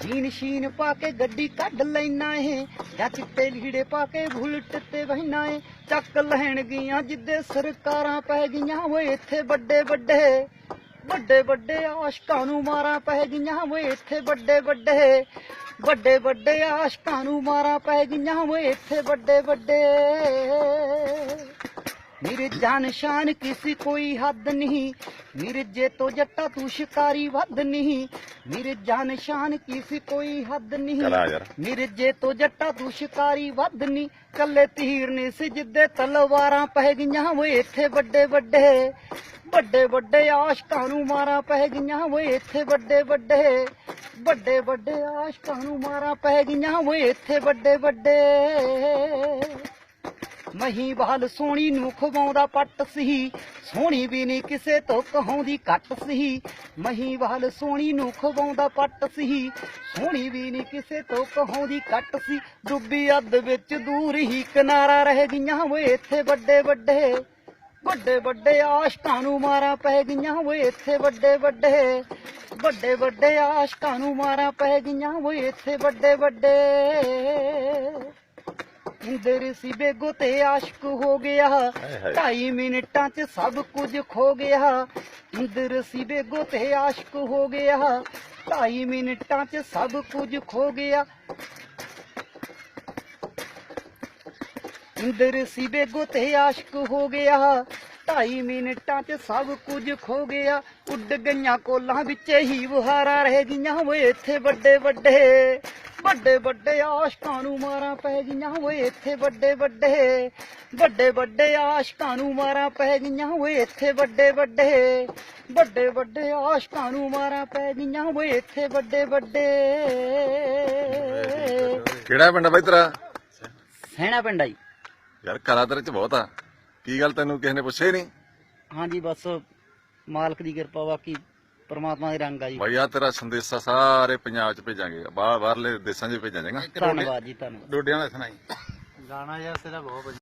Jean sheen ਪਾ ਕੇ ਗੱਡੀ ਕੱਢ ਲੈਣਾ ਏ। ਜਾਂ ਚਿੱਟੇ ਲੀੜੇ ਪਾ ਕੇ ਬੁਲਟ ਤੇ ਬਹਿਣਾ ਏ। ਚੱਕ ਲੈਣ ਗਈਆਂ ਜਿੱਦੇ ਸਰਕਾਰਾਂ ਪੈ ਗਈਆਂ ਓਏ ਇੱਥੇ ਵੱਡੇ ਵੱਡੇ। ਵੱਡੇ ਵੱਡੇ ਆਸ਼ਕਾਂ ਨੂੰ ਮਾਰਾਂ ਪੈ ਗਈਆਂ ਓਏ ਇੱਥੇ ਵੱਡੇ ਵੱਡੇ। ਵੱਡੇ ਵੱਡੇ ਆਸ਼ਕਾਂ ਨੂੰ ਮਾਰਾਂ ਪੈ ਗਈਆਂ ਓਏ ਇੱਥੇ ਵੱਡੇ ਵੱਡੇ। ਮੇਰੇ ਜਾਨ ਸ਼ਾਨ ਕਿਸੇ ਕੋਈ ਹੱਦ ਨਹੀਂ। ਮਿਰਜੇ ਤੋਂ ਜੱਟਾ ਤੂੰ ਸ਼ਿਕਾਰੀ ਵੱਧ ਨਹੀਂ। ਮੇਰੇ ਜਾਨ ਸ਼ਾਨ ਕਿਸੇ ਕੋਈ ਹੱਦ ਨਹੀਂ। ਯਾਰ। ਮਿਰਜੇ ਤੋਂ ਜੱਟਾ ਤੂੰ ਸ਼ਿਕਾਰੀ ਵੱਧ ਨਹੀਂ। ਕੱਲੇ ਤੀਰ ਨੇ ਸੀ ਜਿੱਦੇ ਤਲਵਾਰਾਂ ਪੈ ਗਈਆਂ ਓਏ ਇੱਥੇ ਵੱਡੇ ਵੱਡੇ। ਵੱਡੇ ਵੱਡੇ ਆਸ਼ਕਾਂ ਨੂੰ ਮਾਰਾਂ ਪੈ ਗਈਆਂ ਓਏ ਇੱਥੇ ਵੱਡੇ ਵੱਡੇ। ਵੱਡੇ ਵੱਡੇ ਆਸ਼ਕਾਂ ਨੂੰ ਮਾਰਾਂ ਪੈ ਗਈਆਂ ਓਏ ਇੱਥੇ ਵੱਡੇ ਵੱਡੇ। ਮਹੀਵਾਲ ਸੋਹਣੀ ਨੂੰ ਖਵਾਉਂਦਾ ਪੱਟ ਸੀ ਸੋਹਣੀ ਵੀ ਨਹੀਂ ਕਿਸੇ ਤੋਂ ਕਹਾਉਂਦੀ ਘੱਟ ਸੀ ਮਹੀਵਾਲ ਸੋਹਣੀ ਨੂੰ ਖਵਾਉਂਦਾ ਪੱਟ ਸੀ ਸੋਹਣੀ ਵੀ ਨਹੀਂ ਕਿਸੇ ਤੋਂ ਕਹਾਉਂਦੀ ਘੱਟ ਸੀ ਡੁੱਬੀ ਅੱਧ ਵਿੱਚ ਦੂਰ ਹੀ ਕਿਨਾਰਾ ਰਹਿ ਗਈਆਂ ਓਏ ਇੱਥੇ ਵੱਡੇ ਵੱਡੇ। ਵੱਡੇ ਵੱਡੇ ਆਸ਼ਕਾਂ ਨੂੰ ਮਾਰਾਂ ਪੈ ਗਈਆਂ ਓਏ ਇੱਥੇ ਵੱਡੇ ਵੱਡੇ। ਵੱਡੇ ਵੱਡੇ ਆਸ਼ਕਾਂ ਨੂੰ ਮਾਰਾਂ ਪੈ ਗਈਆਂ ਓਏ ਇੱਥੇ ਵੱਡੇ ਵੱਡੇ। ਇੰਦਰ ਸੀ ਬੇਗੋ ਤੇ ਆਸ਼ਕ ਹੋ ਗਿਆ। ਢਾਈ ਮਿੰਟਾਂ 'ਚ ਸਭ ਕੁਝ ਖੋ ਗਿਆ। ਇੰਦਰ ਸੀ ਬੇਗੋ ਤੇ ਆਸ਼ਕ ਹੋ ਗਿਆ। ਢਾਈ ਮਿੰਟਾਂ 'ਚ ਸਭ ਕੁਝ ਖੋ ਗਿਆ। ਇੰਦਰ ਸੀ ਬੇਗੋ ਤੇ ਆਸ਼ਕ ਹੋ ਗਿਆ। ਢਾਈ ਮਿੰਟਾਂ 'ਚ ਸਭ ਕੁਝ ਖੋ ਗਿਆ। ਉੱਡ ਗਈਆਂ ਕੋਲਾਂ ਵਿੱਚ ਹੀ ਬੁਹਾਰਾਂ ਰਹਿ ਗਈਆਂ ਓਏ ਇੱਥੇ ਵੱਡੇ ਵੱਡੇ ਵੱਡੇ ਵੱਡੇ ਆਸ਼ਕਾਂ ਨੂੰ ਮਾਰਾਂ ਪੈ ਗਈਆਂ ਓਏ ਇੱਥੇ ਵੱਡੇ ਵੱਡੇ ਵੱਡੇ ਵੱਡੇ ਆਸ਼ਕਾਂ ਨੂੰ ਮਾਰਾਂ ਪੈ ਗਈਆਂ ਓਏ ਇੱਥੇ ਵੱਡੇ ਵੱਡੇ ਵੱਡੇ ਵੱਡੇ ਆਸ਼ਕਾਂ ਨੂੰ ਮਾਰਾਂ ਪੈ ਗਈਆਂ ਓਏ ਇੱਥੇ ਵੱਡੇ ਵੱਡੇ। ਕਿਹੜਾ ਪਿੰਡ ਆ ਬਾਈ ਤੇਰਾ? ਸੈਣਾ ਪਿੰਡ ਆ ਜੀ। ਯਾਰ ਕਲਾ ਤੇਰੇ ਚ ਬਹੁਤ ਆ। ਕੀ ਗੱਲ ਤੈਨੂੰ ਕਿਸੇ ਨੇ ਪੁੱਛਿਆ ਹੀ ਨਹੀਂ? ਹਾਂਜੀ ਬਸ ਮਾਲਕ ਦੀ ਕਿਰਪਾ ਬਾਕੀ ਪ੍ਰਮਾਤਮਾ ਦੇ ਰੰਗ ਆ ਜੀ। ਬਾਈ ਆ ਤੇਰਾ ਸੰਦੇਸ਼ਾ ਸਾਰੇ ਪੰਜਾਬ ਚ ਭੇਜਾਂਗੇ। ਬਾਹਰ ਬਾਹਰਲੇ ਦੇਸ਼ਾਂ ਚ ਭੇਜਾਂਗੇ ਧੰਨਵਾਦ ਜੀ ਧੰਨਵਾਦ। ਡੋਡਿਆਂ ਦਾ ਸੁਣਾਈ। ਗਾਣਾ ਯਾਰ ਤੇਰਾ ਬਹੁਤ ਵਧੀਆ।